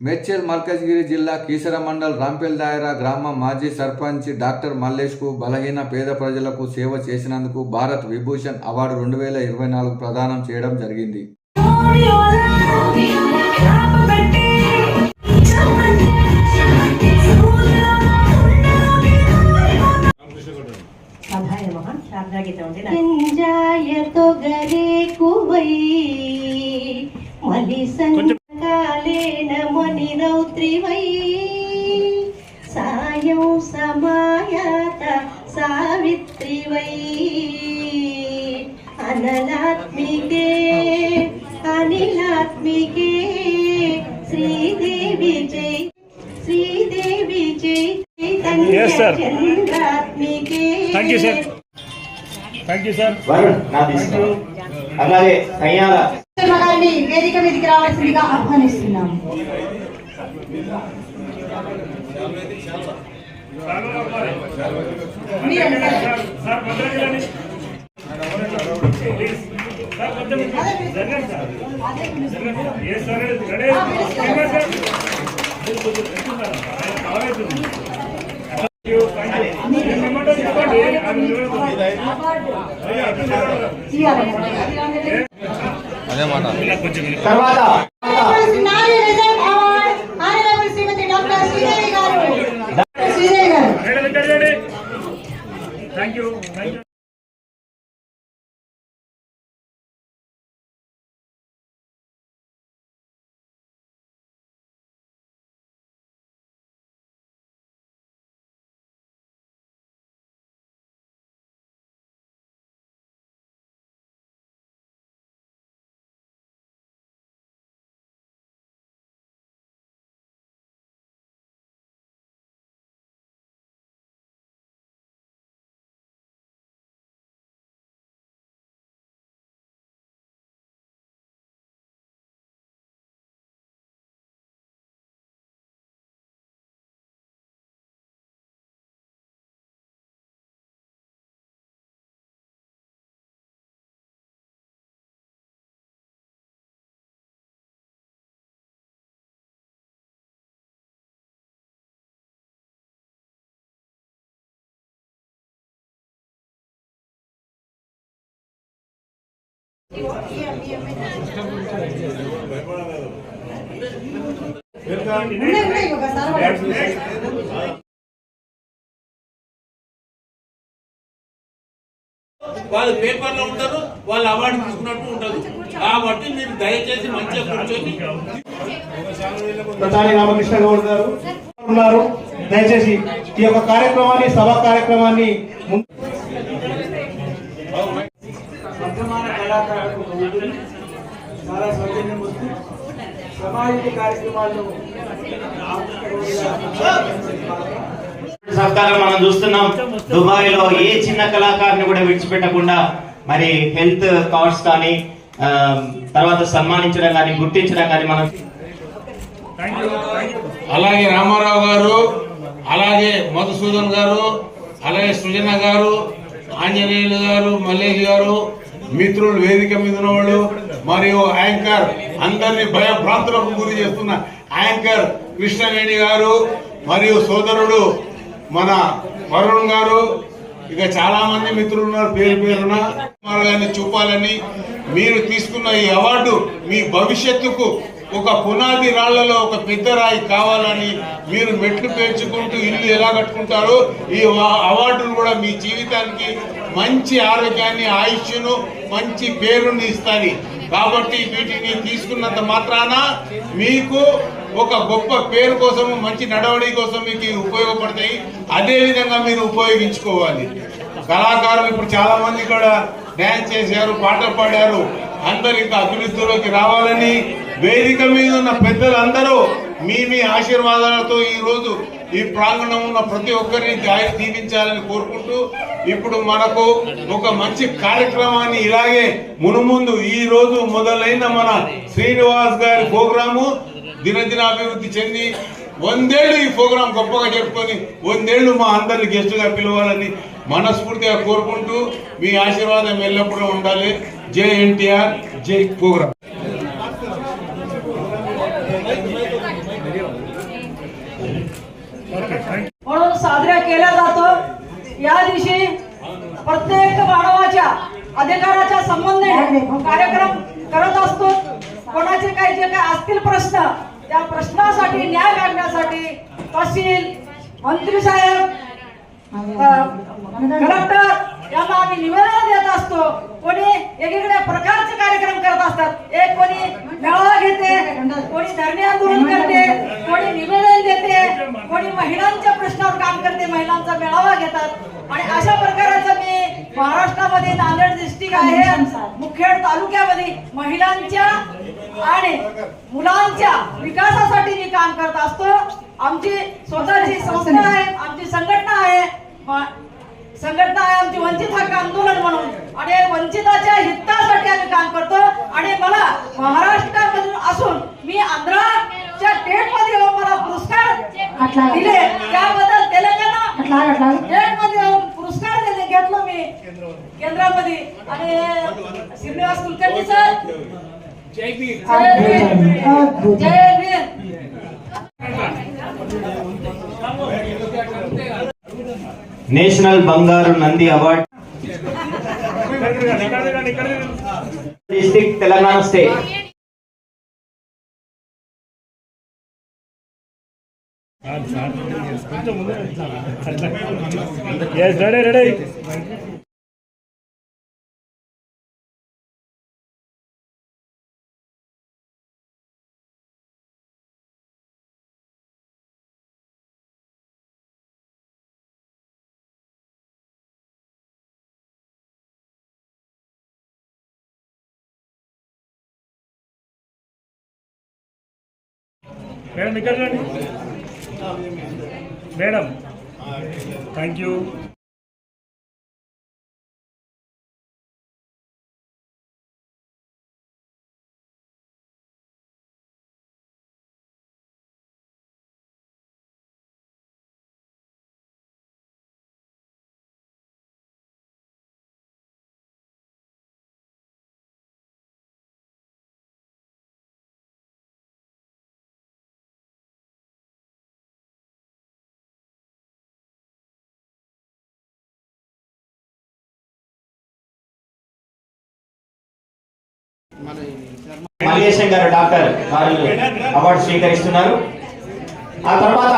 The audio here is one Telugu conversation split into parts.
మేడ్చల్ మల్కజ్గిరి జిల్లా కీసర మండల్ రాంపేల్ దాయరా గ్రామ మాజీ సర్పంచ్ డాక్టర్ మల్లేష్కు బలహీన పేద ప్రజలకు సేవ చేసినందుకు భారత్ విభూషణ్ అవార్డు రెండు వేల ఇరవై నాలుగు ప్రదానం చేయడం జరిగింది. తొగరే కువై మలి సంకాలేన రౌత్రివై సాయం సమాయాత సావిత్రివై అనలాత్మికే అనిలాత్మికే. శ్రీదేవి జై శ్రీదేవి జై. చంద్రాత్మికే. థ్యాంక్ యూ సార్ అలాగే వేదిక మీదకి రావాల్సిందిగా ఆహ్వానిస్తున్నాం మీరు సార్ భద్రంగా ప్లీజ్ సార్ కొంచెం జరగండి సార్ జరగండి. ఏ సార్ రెడీ ఇంకా సార్ కావాలవుతుంది థ్యాంక్ యూ థ్యాంక్ యూ ఏమంటారు చెప్పండి అదే మాట. తర్వాత వాళ్ళు పేపర్లో ఉంటారు వాళ్ళు అవార్డు తీసుకున్నట్టు ఉండదు కాబట్టి మీరు దయచేసి మంచిగా కూర్చొని ప్రధాని రామకృష్ణ గౌడ్ గారు ఉన్నారు. దయచేసి ఈ యొక్క కార్యక్రమాన్ని సభా కార్యక్రమాన్ని ముందు వర్ధమాన కళాకారులకు చాలా మనం చూస్తున్నాం. దుబాయ్లో ఏ చిన్న కళాకారుని కూడా విడిచిపెట్టకుండా మరి హెల్త్ కార్డ్స్ కానీ తర్వాత సన్మానించడం కానీ గుర్తించడం కానీ మనం అలాగే రామారావు గారు అలాగే మధుసూదన్ గారు అలాగే సృజన గారు ఆంజనేయులు గారు మల్లేష్ గారు మిత్రులు వేదిక మీద ఉన్నవాళ్ళు మరియు యాంకర్ అందరినీ భయభ్రాంతులకు గురి చేస్తున్న యాంకర్ కృష్ణవేణి గారు మరియు సోదరుడు మన వరుణ్ గారు. ఇక చాలా మంది మిత్రులు ఉన్నారు పేరు పేరున. మార్గాన్ని చూపాలని మీరు తీసుకున్న ఈ అవార్డు మీ భవిష్యత్తుకు ఒక పునాది రాళ్ళలో ఒక పెద్ద రాయి కావాలని మీరు మెట్లు పేర్చుకుంటూ ఇల్లు ఎలా కట్టుకుంటారో ఈ అవార్డును కూడా మీ జీవితానికి మంచి ఆరోగ్యాన్ని ఆయుష్ను మంచి పేరుని ఇస్తాయి. కాబట్టి వీటిని తీసుకున్నంత మాత్రాన మీకు ఒక గొప్ప పేరు కోసము మంచి నడవడి కోసం మీకు ఉపయోగపడతాయి. అదేవిధంగా మీరు ఉపయోగించుకోవాలి. కళాకారులు ఇప్పుడు చాలా మంది కూడా డ్యాన్స్ చేశారు పాటలు పాడారు. అందరు ఇంకా అభివృద్ధిలోకి రావాలని వేదిక మీద ఉన్న పెద్దలందరూ మీ మీ ఆశీర్వాదాలతో ఈ రోజు ఈ ప్రాంగణం ఉన్న ప్రతి ఒక్కరిని దారి దీవించాలని కోరుకుంటూ ఇప్పుడు మనకు ఒక మంచి కార్యక్రమాన్ని ఇలాగే మునుముందు ఈ రోజు మొదలైన మన శ్రీనివాస్ గారి ప్రోగ్రాము దినదిన అభివృద్ధి చెంది వందేళ్ళు ఈ ప్రోగ్రాం గొప్పగా చెప్పుకొని వందేళ్ళు మా అందరిని గెస్టుగా పిలవాలని మనస్ఫూర్తిగా కోరుకుంటూ మీ ఆశీర్వాదం ఎల్లప్పుడూ ఉండాలి. జై ఎన్టీఆర్ జై ప్రోగ్రాం. साजरा केला या दिवशी प्रत्येक मानवाच्या अधिकाराच्या संबंधित कार्यक्रम करत असतो. कोणाचे काही जे काही असतील प्रश्न त्या प्रश्नासाठी न्याय मागण्यासाठी तहसील मंत्री साहेब कलेक्टर यांना आम्ही निवेदन देत असतो. कोणी वेगवेगळ्या प्रकारचे कार्यक्रम करत असतात. एक कोणी मेळावा घेते कोणी धरणे आंदोलन करते कोणी निवेदन देते कोणी महिलांच्या प्रश्नावर काम करते महिलांचा मेळावा घेतात. आणि अशा प्रकाराचं मी महाराष्ट्रामध्ये नांदेड डिस्ट्रिक्ट आहे मुखेड तालुक्यामध्ये महिलांच्या आणि मुलांच्या विकासासाठी मी काम करत असतो. आमची स्वतःची संस्था आहे आमची संघटना आहे. संघटना आहे आमची वंचित हक्क आंदोलन म्हणून. आणि वंचिताच्या हितासाठी आम्ही काम करतो. आणि मला महाराष्ट्रामधून असून मी आंध्राच्या मध्ये येऊन मला पुरस्कार दिले. त्याबद्दल तेलंगणा स्टेटमध्ये येऊन पुरस्कार दिले घेतलो मी केंद्रामध्ये. आणि श्रीनिवास कुलकर्णी सर. जय भीम. जय भीम. నేషనల్ బంగారు నంది అవార్డు డిస్టిక్ తిరగండి, ఇక్కడ తిరగండి, తెలంగాణ స్టేట్ కొంచెం ముందు మేడం ఇక్కడ రండి మేడం థ్యాంక్ యూ మల్లేశం గారు డాక్టర్ వారు అవార్డు స్వీకరిస్తున్నారు. ఆ తర్వాత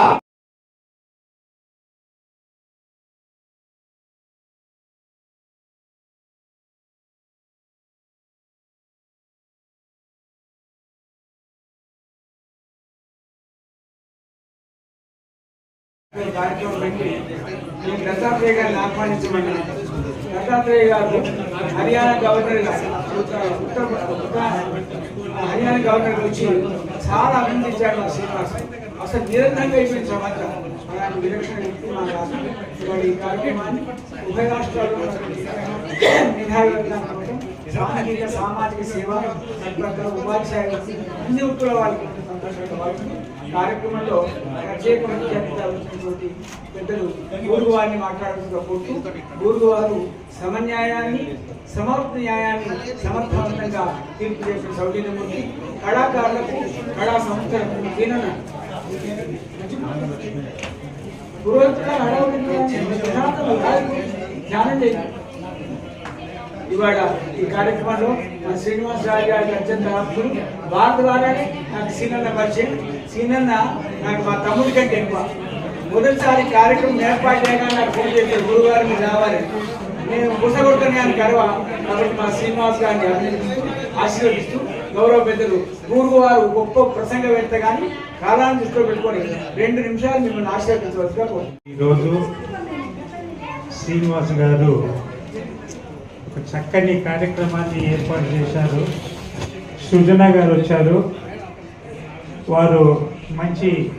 కార్యక్రమం పెట్టి ఈ దత్తాత్రేయ గారిని ఆహ్వానించమని దత్తాత్రేయ గారు హర్యానా గవర్నర్ గారు హర్యానా గవర్నర్గా వచ్చి చాలా అభినందించాడు మా శ్రీనివాస్ అసలు నిరంతరంగా అయిపోయింది సమాచారం అలాంటి విలక్షణ వ్యక్తి మా రాష్ట్రం ఇవాళ ఈ కార్యక్రమాన్ని ఉభయ రాష్ట్రాల్లో నిధానం సాంఘిక సామాజిక సేవ సద్వర్గ ఉపాధ్యాయులు అన్ని ఉత్తర వాళ్ళకి సంతోషంగా పాల్గొని కార్యక్రమంలో ప్రత్యేకమైన ముఖ్య అతిథిగా పెద్దలు గూరుగు వారిని మాట్లాడుతూ కోరుతూ గూరుగు వారు సమన్యాయాన్ని సమర్థ న్యాయాన్ని సమర్థవంతంగా తీర్పు చేసిన సౌజన్యమూర్తి కళాకారులకు కళా సంస్థలకు దీనన పురోహితుల హడావుడిని ధ్యానం చేయాలి ఇవాళ ఈ కార్యక్రమంలో మన శ్రీనివాస్ రాజు గారికి అత్యంత ఆప్తులు. వారి ద్వారానే నాకు సీనన్న పరిచయం. సీనన్న నాకు మా తమ్ముడి కంటే ఎక్కువ. మొదటిసారి కార్యక్రమం ఏర్పాటు చేయడానికి నాకు ఫోన్ చేశారు గురుగారు మీరు రావాలి. నేను ముసగొట్టని అని గర్వ కాబట్టి మా శ్రీనివాస్ గారిని అభినందిస్తూ ఆశీర్వదిస్తూ గౌరవ పెద్దలు గురువు వారు గొప్ప ప్రసంగవేత్త కానీ కాలాన్ని దృష్టిలో పెట్టుకొని రెండు నిమిషాలు మిమ్మల్ని ఆశీర్వదించవలసిగా కోరుతున్నాను. ఈరోజు శ్రీనివాస్ గారు ఒక చక్కని కార్యక్రమాన్ని ఏర్పాటు చేశారు. సృజన గారు వచ్చారు. వారు మంచి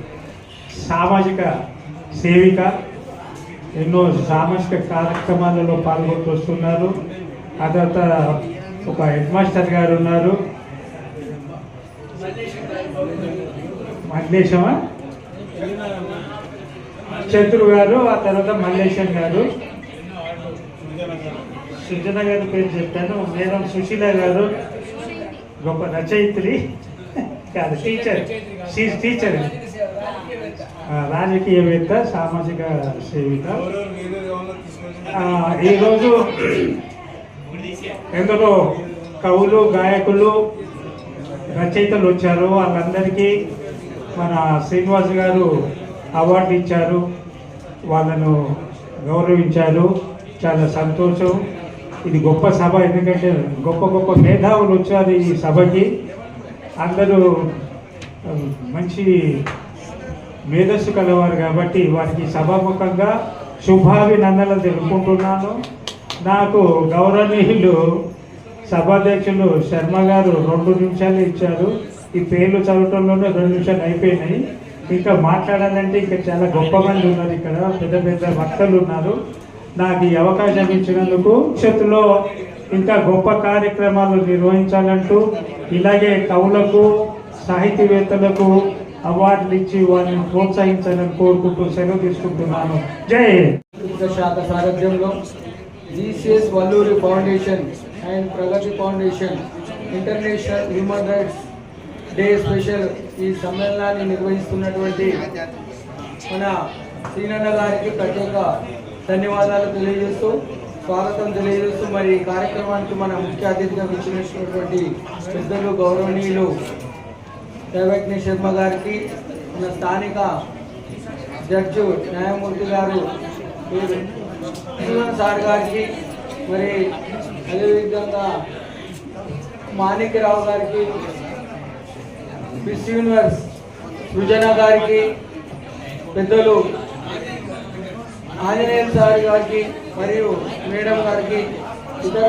సామాజిక సేవిక ఎన్నో సామాజిక కార్యక్రమాలలో పాల్గొంటూ వస్తున్నారు. ఆ తర్వాత ఒక హెడ్ మాస్టర్ గారు ఉన్నారు. మల్లేశమా? చంద్రు గారు ఆ తర్వాత మల్లేశం గారు. సుజన గారి పేరు చెప్పాను. మేడం సుశీల గారు గొప్ప రచయిత్రి. కాదు టీచర్ షీజ్ టీచర్ రాజకీయవేత్త సామాజిక సేవిత. ఈరోజు ఎందరో కవులు గాయకులు రచయితలు వచ్చారు. వాళ్ళందరికీ మన శ్రీనివాస్ గారు అవార్డు ఇచ్చారు. వాళ్ళను గౌరవించారు. చాలా సంతోషం. ఇది గొప్ప సభ ఎందుకంటే గొప్ప గొప్ప మేధావులు వచ్చారు ఈ సభకి. అందరూ మంచి మేధస్సు కలవారు కాబట్టి వారికి సభాముఖంగా శుభాభినందనలు తెలుపుకుంటున్నాను. నాకు గౌరవనీయులు సభాధ్యక్షులు శర్మ గారు రెండు నిమిషాలు ఇచ్చారు. ఈ పేర్లు చదవటంలోనే రెండు నిమిషాలు అయిపోయినాయి. ఇంకా మాట్లాడాలంటే ఇంకా చాలా గొప్ప మంది ఉన్నారు ఇక్కడ. పెద్ద పెద్ద భక్తులు ఉన్నారు. నాకు ఈ అవకాశం ఇచ్చినందుకు భవిష్యత్తులో ఇంకా గొప్ప కార్యక్రమాలు నిర్వహించాలంటూ ఇలాగే కవులకు సాహితీవేత్తలకు అవార్డులు ఇచ్చి వారిని ప్రోత్సహించాలని కోరుకుంటూ సెలవు తీసుకుంటున్నాను. జై శాఖ సారథ్యంలో GCS Valluri foundation and Pragathi foundation international human rights day special ఈ సమ్మేళనాన్ని నిర్వహిస్తున్నటువంటి మన శ్రీనన్న గారికి ప్రత్యేక ధన్యవాదాలు తెలియజేస్తూ స్వాగతం తెలియజేస్తూ మరి ఈ కార్యక్రమానికి మన ముఖ్య అతిథిగా విచ్చేసినటువంటి పెద్దలు గౌరవనీయులు దేవజ్ఞ శర్మ గారికి మన స్థానిక జడ్జు న్యాయమూర్తి గారు సార్ గారికి మరి అదేవిధంగా మాణిక్యరావు గారికి మిస్ యూనివర్స్ సృజన గారికి పెద్దలు ఆంజనేయ సార్ గారికి మరియు మేడం గారికి ఇతర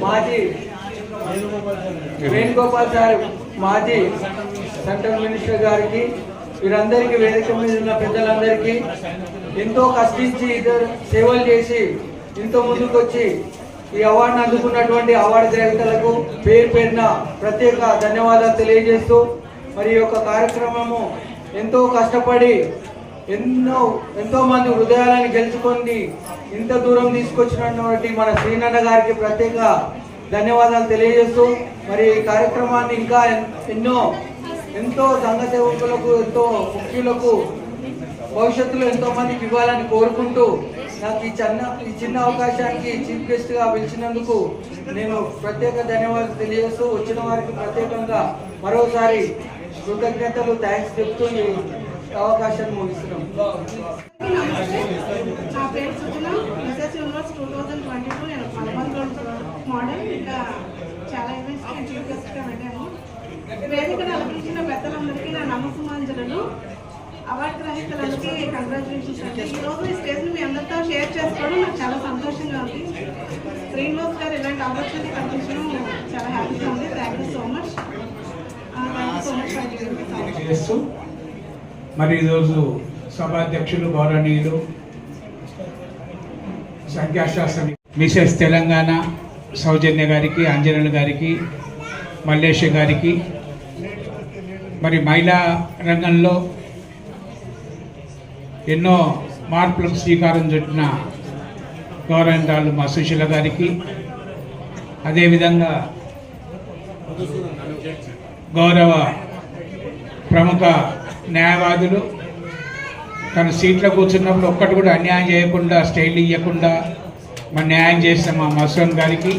మాజీ వేణుగోపాల్ సార్ మాజీ సెంట్రల్ మినిస్టర్ గారికి వీరందరికీ వేదిక మీద ఉన్న పెద్దలందరికీ ఎంతో కష్టించి ఇద్దరు సేవలు చేసి ఎంతో ముందుకు వచ్చి ఈ అవార్డును అందుకున్నటువంటి అవార్డు గ్రహీతలకు పేరు పేరున ప్రత్యేక ధన్యవాదాలు తెలియజేస్తూ మరి ఈ యొక్క కార్యక్రమము ఎంతో కష్టపడి ఎన్నో ఎంతో మంది హృదయాలను గెలుచుకొని ఇంత దూరం తీసుకొచ్చినటువంటి మన శ్రీనన్న గారికి ప్రత్యేక ధన్యవాదాలు తెలియజేస్తూ మరి ఈ కార్యక్రమాన్ని ఇంకా ఎన్నో ఎంతో సంఘ సేవకులకు ఎంతో ముఖ్యులకు భవిష్యత్తులో ఎంతో మందికి ఇవ్వాలని కోరుకుంటూ నాకు ఈ చిన్న ఈ చిన్న అవకాశానికి చీఫ్ గెస్ట్గా పిలిచినందుకు నేను ప్రత్యేక ధన్యవాదాలు తెలియజేస్తూ వచ్చిన వారికి ప్రత్యేకంగా మరోసారి కృతజ్ఞతలు థ్యాంక్స్ చెప్తూ అవకాశాన్ని ముగిస్తున్నాం. నా పేరు Sujana. SS universe two thousand twenty two నేను మోడల్. ఇంకా చాలా ఈవెంట్స్కి చీఫ్ గెస్ట్గా వెళ్ళాను. వేదికను అలంకరించిన పెద్దలందరికీ నా అవార్డు గ్రహీతలందరికీ కంగ్రాచులేషన్స్ అండి. ఈరోజు ఈ స్టేజ్ని మీ అందరితో షేర్ చేసుకోవడం నాకు చాలా సంతోషంగా ఉంది. శ్రీనివాస్ గారు ఇలాంటి ఆపర్చునిటీ కల్పించడం చాలా హ్యాపీగా ఉంది. Thank you so much thank you so much మరి ఈరోజు సభాధ్యక్షులు గౌరవనీయులు సంఖ్యాశాస్త్ర మిసెస్ తెలంగాణ సౌజన్య గారికి అంజనల్ గారికి మల్లేష్ గారికి మరి మహిళా రంగంలో ఎన్నో మార్పులకు శ్రీకారం చుట్టిన గౌరవంతాలు మా సుశీల గారికి. అదేవిధంగా గౌరవ ప్రముఖ న్యాయవాదులు తన సీట్లో కూర్చున్నప్పుడు ఒక్కటి కూడా అన్యాయం చేయకుండా స్టైల్ ఇవ్వకుండా మన న్యాయం చేసిన మా మసూన్ గారికి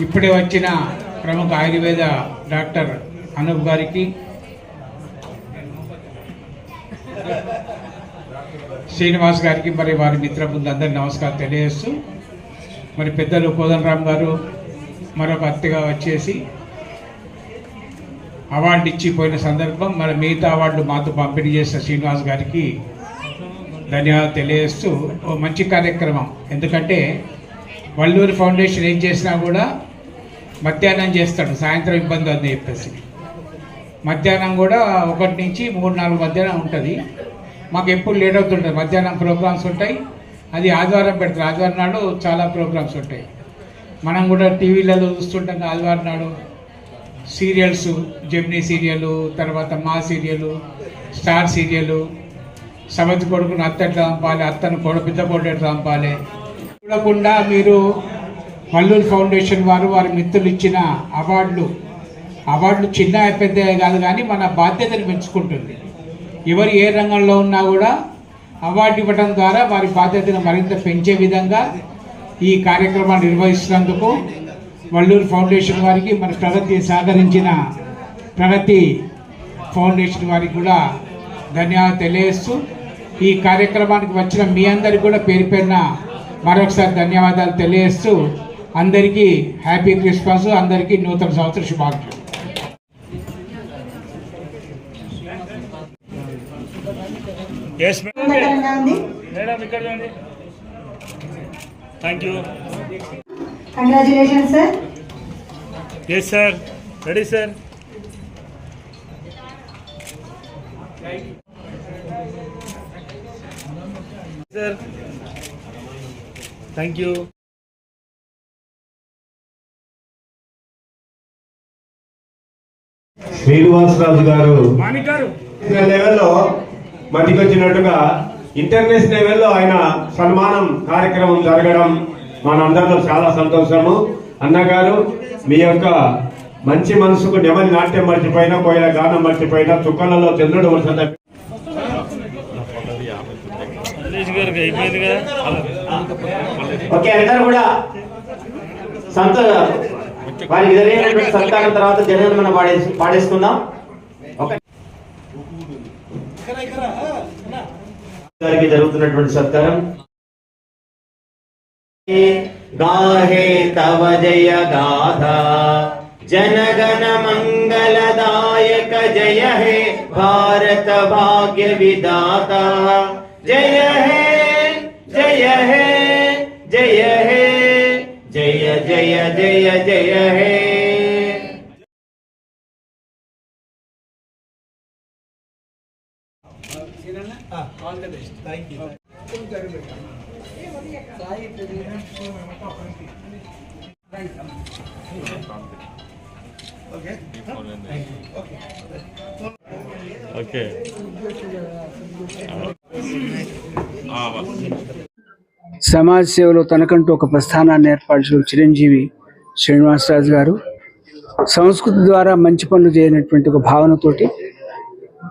ఇప్పుడే వచ్చిన ప్రముఖ ఆయుర్వేద డాక్టర్ అనూప్ గారికి శ్రీనివాస్ గారికి మరి వారి మిత్ర అందరి నమస్కారం తెలియజేస్తూ మరి పెద్దలు కోదండరామ్ గారు మరొక అత్తగా వచ్చేసి అవార్డు ఇచ్చిపోయిన సందర్భం మరి మిగతా అవార్డు మాతో పంపిణీ చేసిన శ్రీనివాస్ గారికి ధన్యవాదాలు తెలియజేస్తూ ఓ మంచి కార్యక్రమం. ఎందుకంటే వల్లూరి ఫౌండేషన్ ఏం చేసినా కూడా మధ్యాహ్నం చేస్తాడు సాయంత్రం ఇబ్బంది అని చెప్పేసి. మధ్యాహ్నం కూడా ఒకటి నుంచి మూడు నాలుగు మధ్యాహ్నం ఉంటుంది. మాకు ఎప్పుడు లేట్ అవుతుంటుంది. మధ్యాహ్నం ప్రోగ్రామ్స్ ఉంటాయి. అది ఆదివారం పెడతారు. ఆదివారం నాడు చాలా ప్రోగ్రామ్స్ ఉంటాయి. మనం కూడా టీవీలలో చూస్తుంటాం ఆదివారం నాడు. సీరియల్స్ జెమినీ సీరియల్ తర్వాత మా సీరియలు స్టార్ సీరియలు సవతి కొడుకును అత్త ఎట్లా చంపాలి అత్తను కొడు పెద్ద కొడు చంపాలి చూడకుండా మీరు మల్లూరు ఫౌండేషన్ వారు వారి మిత్రులు ఇచ్చిన అవార్డులు అవార్డులు చిన్న పెద్ద కాదు కానీ మన బాధ్యతను పెంచుకుంటుంది. ఎవరు ఏ రంగంలో ఉన్నా కూడా అవార్డు ఇవ్వడం ద్వారా వారి బాధ్యతను మరింత పెంచే విధంగా ఈ కార్యక్రమాన్ని నిర్వహిస్తున్నందుకు వల్లూరు ఫౌండేషన్ వారికి మన ప్రగతి సహకరించిన ప్రగతి ఫౌండేషన్ వారికి కూడా ధన్యవాదాలు తెలియజేస్తూ ఈ కార్యక్రమానికి వచ్చిన మీ అందరికి కూడా పేరు పేరున మరొకసారి ధన్యవాదాలు తెలియజేస్తూ అందరికీ హ్యాపీ క్రిస్మస్ అందరికీ నూతన సంవత్సర శుభాకాంక్షలు. Thank you congratulation sir yes sir ready sir sir thank you Srinivasaraju garu లెవెల్లో మధ్యకొచ్చినట్టుగా ఇంటర్నేషనల్ లెవెల్లో ఆయన సన్మానం కార్యక్రమం జరగడం మనందరిలో చాలా సంతోషము. అన్నగారు మీ యొక్క మంచి మనసుకు నెమలి నాట్యం మర్చిపోయినా కోయిల గానం మర్చిపోయినా చుక్కలలో చంద్రుడు వరుస ఓకే అందరూ కూడా సంత వారికి జరిగినటువంటి సత్కారం తర్వాత జనగణమన పాడేసి పాడేసుకుందాం. ఓకే. గారికి జరుగుతున్నటువంటి సత్కారం. गाहे तव जय गाथा जनगण मङ्गलदायक जय हे भारत भाग्य विदाता जय हे जय हे जय हे, जय जय जय जय हे All the. Thank you. Okay. సమాజ సేవలో తనకంటూ ఒక ప్రస్థానాన్ని ఏర్పాటు చిరంజీవి శ్రీనివాసరాజు గారు సంస్కృతి ద్వారా మంచి పనులు చేయనటువంటి ఒక భావనతోటి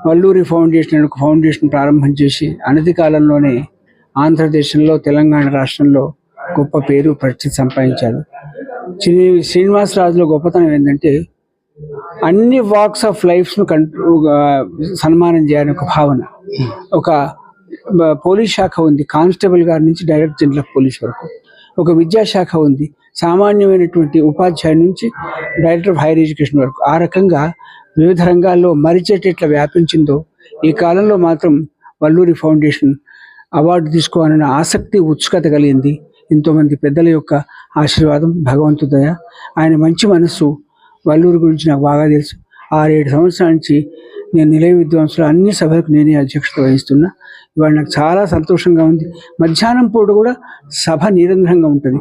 వల్లూరి ఫౌండేషన్ అనే ఒక ఫౌండేషన్ ప్రారంభం చేసి అనతి కాలంలోనే ఆంధ్రదేశంలో తెలంగాణ రాష్ట్రంలో గొప్ప పేరు ప్రసిద్ధి సంపాదించారు. శ్రీ శ్రీనివాసరాజులో గొప్పతనం ఏంటంటే అన్ని వాక్స్ ఆఫ్ లైఫ్ను కన్ సన్మానం చేయాలని ఒక భావన. ఒక పోలీస్ శాఖ ఉంది. కానిస్టేబుల్ గారి నుంచి డైరెక్టర్ జనరల్ పోలీస్ వరకు. ఒక విద్యాశాఖ ఉంది. సామాన్యమైనటువంటి ఉపాధ్యాయుల నుంచి డైరెక్టర్ ఆఫ్ హైయర్ ఎడ్యుకేషన్ వరకు. ఆ రకంగా వివిధ రంగాల్లో మరిచెట్టు వ్యాపించిందో ఈ కాలంలో మాత్రం వల్లూరి ఫౌండేషన్ అవార్డు తీసుకోవాలన్న ఆసక్తి ఉత్సుకత కలిగింది. ఎంతోమంది పెద్దల యొక్క ఆశీర్వాదం భగవంతుదయ ఆయన మంచి మనస్సు వల్లూరు గురించి నాకు బాగా తెలుసు. ఆరేడు సంవత్సరాల నుంచి నేను నిలయ విద్వాంసులు అన్ని సభలకు నేనే అధ్యక్షత వహిస్తున్నా. ఇవాళ నాకు చాలా సంతోషంగా ఉంది. మధ్యాహ్నం పూట కూడా సభ నిరంతరంగా ఉంటుంది.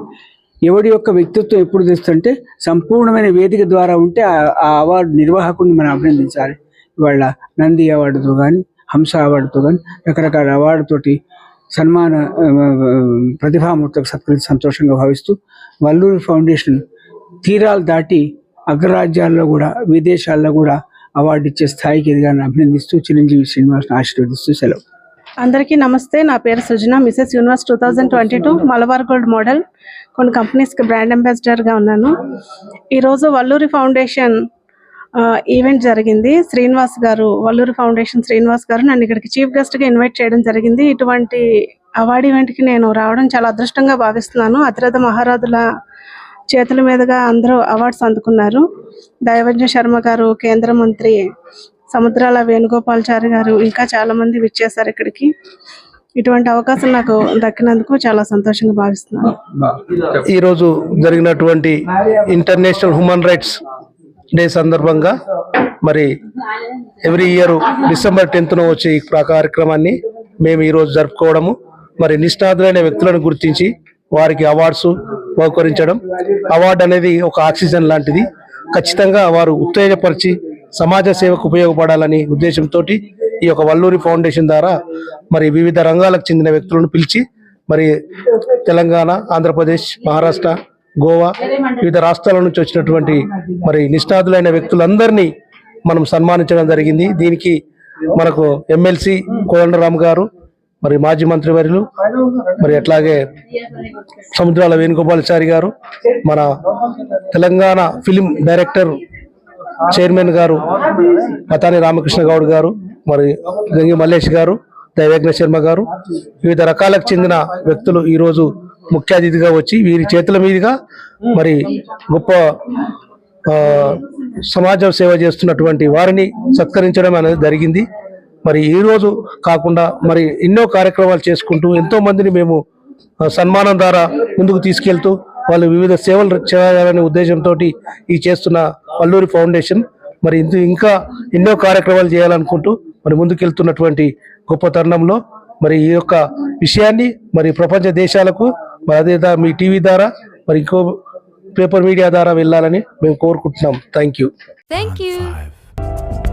ఎవడి యొక్క వ్యక్తిత్వం ఎప్పుడు తెస్తుంటే సంపూర్ణమైన వేదిక ద్వారా ఉంటే ఆ- ఆ అవార్డు నిర్వాహకుడిని మనం అభినందించాలి. ఇవాళ నంది అవార్డుతో కానీ హంస అవార్డుతో కానీ రకరకాల అవార్డుతోటి సన్మాన ప్రతిభామూర్తకు సత్కరించి సంతోషంగా భావిస్తూ వల్లూరి ఫౌండేషన్ తీరాలు దాటి అగ్రరాజ్యాల్లో కూడా విదేశాల్లో కూడా అవార్డు ఇచ్చే స్థాయికి ఎదిగాలని అభినందిస్తూ చిరంజీవి శ్రీనివాస్ని ఆశీర్వదిస్తూ సెలవు. అందరికీ నమస్తే. నా పేరు Srujana Mrs universe two thousand twenty two Malabar gold model. కొన్ని కంపెనీస్కి బ్రాండ్ అంబాసిడర్గా ఉన్నాను. ఈరోజు వల్లూరి ఫౌండేషన్ ఈవెంట్ జరిగింది. శ్రీనివాస్ గారు వల్లూరు ఫౌండేషన్ శ్రీనివాస్ గారు నన్ను ఇక్కడికి చీఫ్ గెస్ట్గా ఇన్వైట్ చేయడం జరిగింది. ఇటువంటి అవార్డు ఈవెంట్కి నేను రావడం చాలా అదృష్టంగా భావిస్తున్నాను. అతిరథ మహారాజుల చేతుల మీదుగా అందరూ అవార్డ్స్ అందుకున్నారు. దైవజ్ఞ శర్మ గారు కేంద్ర మంత్రి సముద్రాల వేణుగోపాల్చారి గారు ఇంకా చాలా మంది విచ్చేశారు ఇక్కడికి. ఇటువంటి అవకాశం నాకు దక్కినందుకు చాలా సంతోషంగా భావిస్తున్నాను. ఈరోజు జరిగినటువంటి ఇంటర్నేషనల్ హ్యూమన్ రైట్స్ డే సందర్భంగా మరి ఎవ్రీ ఇయర్ డిసెంబర్ టెన్త్న వచ్చే ఈ కార్యక్రమాన్ని మేము ఈరోజు జరుపుకోవడము. మరి నిష్ణాతులైన వ్యక్తులను గుర్తించి వారికి అవార్డ్స్ బహుకరించడం. అవార్డు అనేది ఒక ఆక్సిజన్ లాంటిది. ఖచ్చితంగా వారు ఉత్తేజపరిచి సమాజ సేవకు ఉపయోగపడాలని ఉద్దేశంతో ఈ యొక్క వల్లూరి ఫౌండేషన్ ద్వారా మరి వివిధ రంగాలకు చెందిన వ్యక్తులను పిలిచి మరి తెలంగాణ ఆంధ్రప్రదేశ్ మహారాష్ట్ర గోవా వివిధ రాష్ట్రాల నుంచి వచ్చినటువంటి మరి నిష్ణాతులైన వ్యక్తులందరినీ మనం సన్మానించడం జరిగింది. దీనికి మనకు ఎమ్మెల్సీ కోదండరామ్ గారు మరి మాజీ మంత్రి వర్యులు మరి అట్లాగే సముద్రాల వేణుగోపాలచారి గారు మన తెలంగాణ ఫిలిం డైరెక్టర్ చైర్మన్ గారు పతాని రామకృష్ణ గౌడ్ గారు మరి గంగి మల్లేష్ గారు దైవజ్ఞ శర్మ గారు వివిధ రకాలకు చెందిన వ్యక్తులు ఈరోజు ముఖ్య అతిథిగా వచ్చి వీరి చేతుల మీదుగా మరి గొప్ప సమాజం సేవ చేస్తున్నటువంటి వారిని సత్కరించడం అనేది జరిగింది. మరి ఈ రోజు కాకుండా మరి ఎన్నో కార్యక్రమాలు చేసుకుంటూ ఎంతో మందిని మేము సన్మానం ద్వారా ముందుకు తీసుకెళ్తూ వాళ్ళు వివిధ సేవలు చేయాలనే ఉద్దేశంతో ఈ చేస్తున్న పల్లూరి ఫౌండేషన్ మరి ఇందు ఇంకా ఎన్నో కార్యక్రమాలు చేయాలనుకుంటూ మరి ముందుకెళ్తున్నటువంటి గొప్ప తరుణంలో మరి ఈ యొక్క విషయాన్ని మరి ప్రపంచ దేశాలకు మరి అదే మీ టీవీ ద్వారా మరి ఇంకో పేపర్ మీడియా ద్వారా వెళ్ళాలని మేము కోరుకుంటున్నాం. Thank you Thank you.